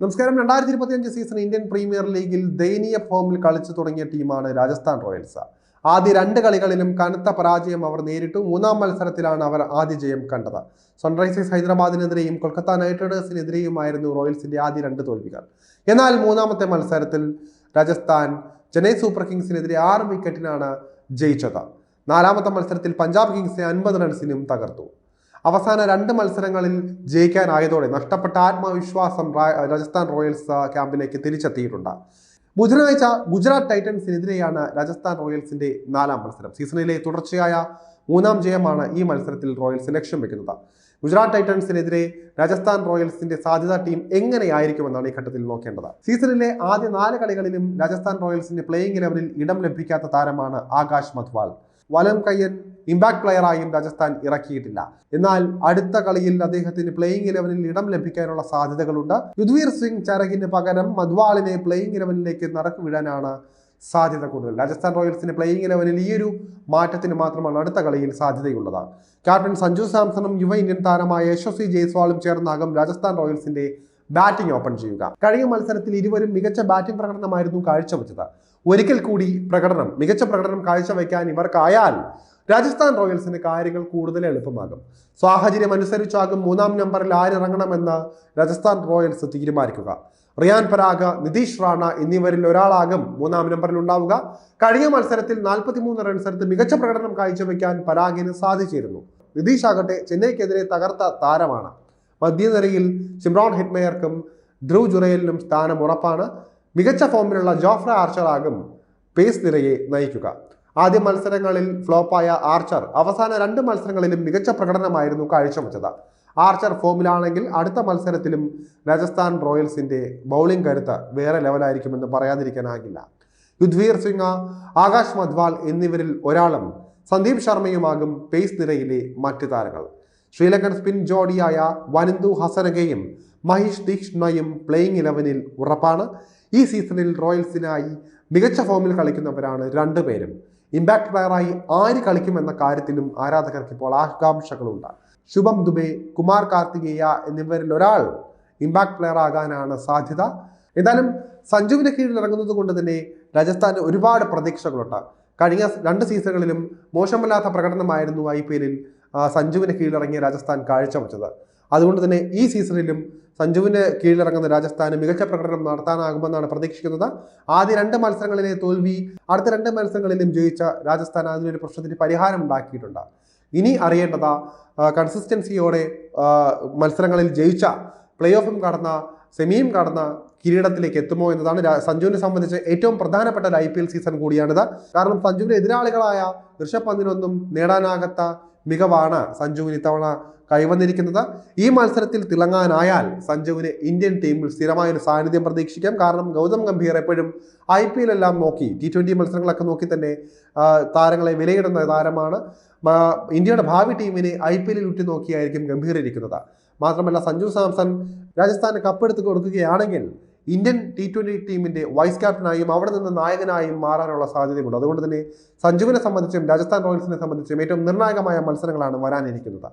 നമസ്കാരം. രണ്ടായിരത്തി ഇരുപത്തിയഞ്ച് സീസൺ ഇന്ത്യൻ പ്രീമിയർ ലീഗിൽ ദയനീയ ഫോമിൽ കളിച്ചു തുടങ്ങിയ ടീമാണ് രാജസ്ഥാൻ റോയൽസ്. ആദ്യ രണ്ട് കളികളിലും കനത്ത പരാജയം അവർ നേരിട്ടു. മൂന്നാം മത്സരത്തിലാണ് അവർ ആദ്യ ജയം കണ്ടത്. സൺറൈസേഴ്സ് ഹൈദരാബാദിനെതിരെയും കൊൽക്കത്ത നൈറ്റ് റൈഡേഴ്സിനെതിരെയുമായിരുന്നു റോയൽസിന്റെ ആദ്യ രണ്ട് തോൽവികൾ. എന്നാൽ മൂന്നാമത്തെ മത്സരത്തിൽ രാജസ്ഥാൻ ചെന്നൈ സൂപ്പർ കിങ്സിനെതിരെ ആറ് വിക്കറ്റിനാണ് ജയിച്ചത്. നാലാമത്തെ മത്സരത്തിൽ പഞ്ചാബ് കിങ്സിനെ അൻപത് റൺസിനും തകർത്തു. അവസാന രണ്ട് മത്സരങ്ങളിൽ ജയിക്കാനായതോടെ നഷ്ടപ്പെട്ട ആത്മവിശ്വാസം രാജസ്ഥാൻ റോയൽസ് ക്യാമ്പിലേക്ക് തിരിച്ചെത്തിയിട്ടുണ്ട്. ബുധനാഴ്ച ഗുജറാത്ത് ടൈറ്റൻസിനെതിരെയാണ് രാജസ്ഥാൻ റോയൽസിന്റെ നാലാം മത്സരം. സീസണിലെ തുടർച്ചയായ മൂന്നാം ജയമാണ് ഈ മത്സരത്തിൽ റോയൽസ് ലക്ഷ്യം വെക്കുന്നത്. ഗുജറാത്ത് ടൈറ്റൻസിനെതിരെ രാജസ്ഥാൻ റോയൽസിന്റെ സാധ്യതാ ടീം എങ്ങനെയായിരിക്കുമെന്നാണ് ഈ ഘട്ടത്തിൽ നോക്കേണ്ടത്. സീസണിലെ ആദ്യ നാല് കളികളിലും രാജസ്ഥാൻ റോയൽസിന്റെ പ്ലേയിങ് ഇലവനിൽ ഇടം ലഭിക്കാത്ത താരമാണ് ആകാശ് മധ്വാൾ. വലം കയ്യൻ ഇമ്പാക്ട് പ്ലെയറായും രാജസ്ഥാൻ ഇറക്കിയിട്ടില്ല. എന്നാൽ അടുത്ത കളിയിൽ അദ്ദേഹത്തിന് പ്ലേയിങ് ഇലവനിൽ ഇടം ലഭിക്കാനുള്ള സാധ്യതകളുണ്ട്. യുധ്വീർ സിംഗ് ചരകിന് പകരം മധ്വാളിനെ പ്ലേയിങ് ഇലവനിലേക്ക് നടക്കു വിടാനാണ് സാധ്യത കൂടുതൽ. രാജസ്ഥാൻ റോയൽസിന് പ്ലേയിങ് ഇലവനിൽ ഈ ഒരു മാറ്റത്തിന് മാത്രമാണ് അടുത്ത കളിയിൽ സാധ്യതയുള്ളത്. ക്യാപ്റ്റൻ സഞ്ജു സാംസണും യുവ ഇന്ത്യൻ താരമായ യശസ്വി ജയ്സ്വാളും ചേർന്നാകും രാജസ്ഥാൻ റോയൽസിന്റെ ബാറ്റിംഗ് ഓപ്പൺ ചെയ്യുക. കഴിഞ്ഞ മത്സരത്തിൽ ഇരുവരും മികച്ച ബാറ്റിംഗ് പ്രകടനമായിരുന്നു കാഴ്ചവെച്ചത്. ഒരിക്കൽ കൂടി പ്രകടനം മികച്ച പ്രകടനം കാഴ്ചവെക്കാൻ ഇവർക്കായാൽ രാജസ്ഥാൻ റോയൽസിന് കാര്യങ്ങൾ കൂടുതൽ എളുപ്പമാകും. സാഹചര്യം അനുസരിച്ചാകും മൂന്നാം നമ്പറിൽ ആരിറങ്ങണമെന്ന് രാജസ്ഥാൻ റോയൽസ് തീരുമാനിക്കുക. റിയാൻ പരാഗ് നിതീഷ് റാണ എന്നിവരിൽ ഒരാളാകും മൂന്നാം നമ്പറിൽ ഉണ്ടാവുക. കഴിഞ്ഞ മത്സരത്തിൽ 43 റൺസെടുത്ത് മികച്ച പ്രകടനം കാഴ്ചവെക്കാൻ പരാഗിന് സാധിച്ചിരുന്നു. നിതീഷ് ആകട്ടെ ചെന്നൈക്കെതിരെ തകർത്ത താരമാണ്. മധ്യനിരയിൽ സിമ്രോൺ ഹെറ്റ്മെയർക്കും ധ്രുവ് ജുറയലിനും സ്ഥാനം ഉറപ്പാണ്. മികച്ച ഫോമിലുള്ള ജോഫ്ര ആർച്ചറാകും പേസ് നിരയെ നയിക്കുക. ആദ്യ മത്സരങ്ങളിൽ ഫ്ലോപ്പായ ആർച്ചർ അവസാന രണ്ട് മത്സരങ്ങളിലും മികച്ച പ്രകടനമായിരുന്നു കാഴ്ചവെച്ചത്. ആർച്ചർ ഫോമിലാണെങ്കിൽ അടുത്ത മത്സരത്തിലും രാജസ്ഥാൻ റോയൽസിന്റെ ബൗളിംഗ് കരുത്ത് വേറെ ലെവലായിരിക്കുമെന്ന് പറയാതിരിക്കാനാകില്ല. യുദ്ധ്വീർ സിംഗ് ആകാശ് മധ്വാൾ എന്നിവരിൽ ഒരാളും സന്ദീപ് ശർമ്മയുമാകും പേസ് നിരയിലെ മറ്റ് താരങ്ങൾ. ശ്രീലങ്കൻ സ്പിൻ ജോഡിയായ വനിന്ദു ഹസനഗയും മഹേഷ് ദീക്ഷ്ണയും പ്ലേയിങ് ഇലവനിൽ ഉറപ്പാണ്. ഈ സീസണിൽ റോയൽസിനായി മികച്ച ഫോമിൽ കളിക്കുന്നവരാണ് രണ്ടുപേരും. ഇമ്പാക്ട് പ്ലെയറായി ആര് കളിക്കുമെന്ന കാര്യത്തിലും ആരാധകർക്ക് ഇപ്പോൾ ആകാംക്ഷകളുണ്ട്. ശുഭം ദുബെ കുമാർ കാർത്തികേയ എന്നിവരിൽ ഒരാൾ ഇമ്പാക്ട് പ്ലെയർ ആകാനാണ് സാധ്യത. എന്തായാലും സഞ്ജുവിന് കീഴിൽ ഇറങ്ങുന്നത് കൊണ്ട് തന്നെ രാജസ്ഥാന് ഒരുപാട് പ്രതീക്ഷകളുണ്ട്. കഴിഞ്ഞ രണ്ട് സീസണുകളിലും മോശമല്ലാത്ത പ്രകടനമായിരുന്നു ഐ പി എല്ലിൽ സഞ്ജുവിന് കീഴിലിറങ്ങിയ രാജസ്ഥാൻ കാഴ്ചവെച്ചത്. അതുകൊണ്ട് തന്നെ ഈ സീസണിലും സഞ്ജുവിന് കീഴിലിറങ്ങുന്ന രാജസ്ഥാന് മികച്ച പ്രകടനം നടത്താനാകുമെന്നാണ് പ്രതീക്ഷിക്കുന്നത്. ആദ്യ രണ്ട് മത്സരങ്ങളിലെ തോൽവി അടുത്ത രണ്ട് മത്സരങ്ങളിലും ജയിച്ച രാജസ്ഥാൻ അതിനൊരു പ്രശ്നത്തിന് പരിഹാരം ഉണ്ടാക്കിയിട്ടുണ്ട്. ഇനി അറിയേണ്ടത് കൺസിസ്റ്റൻസിയോടെ മത്സരങ്ങളിൽ ജയിച്ച പ്ലേ ഓഫും കടന്ന സെമിയും കടന്ന കിരീടത്തിലേക്ക് എത്തുമോ എന്നതാണ് സഞ്ജുവിനെ സംബന്ധിച്ച് ഏറ്റവും പ്രധാനപ്പെട്ട ഒരു ഐ പി എൽ സീസൺ കൂടിയാണിത്. കാരണം സഞ്ജുവിന് എതിരാളികളായ ഋഷഭ് പന്തിനൊന്നും നേടാനാകാത്ത മികവാണ് സഞ്ജുവിന് ഇത്തവണ കൈവന്നിരിക്കുന്നത്. ഈ മത്സരത്തിൽ തിളങ്ങാനായാൽ സഞ്ജുവിന് ഇന്ത്യൻ ടീമിൽ സ്ഥിരമായ ഒരു സാന്നിധ്യം പ്രതീക്ഷിക്കാം. കാരണം ഗൗതം ഗംഭീർ എപ്പോഴും ഐ പി എല്ലാം നോക്കി ടി ട്വന്റി മത്സരങ്ങളൊക്കെ നോക്കി തന്നെ താരങ്ങളെ വിലയിടുന്ന താരമാണ്. ഇന്ത്യയുടെ ഭാവി ടീമിനെ ഐ പി എല്ലിൽ ഉറ്റുനോക്കിയായിരിക്കും ഗംഭീർ ഇരിക്കുന്നത്. മാത്രമല്ല സഞ്ജു സാംസൺ രാജസ്ഥാന് കപ്പെടുത്ത് കൊടുക്കുകയാണെങ്കിൽ ഇന്ത്യൻ ടി ട്വന്റി ടീമിന്റെ വൈസ് ക്യാപ്റ്റനായും അവിടെ നിന്ന് നായകനായും മാറാനുള്ള സാധ്യതയുണ്ട്. അതുകൊണ്ട് തന്നെ സഞ്ജുവിനെ സംബന്ധിച്ചും രാജസ്ഥാൻ റോയൽസിനെ സംബന്ധിച്ചും ഏറ്റവും നിർണായകമായ മത്സരങ്ങളാണ് വരാനിരിക്കുന്നത്.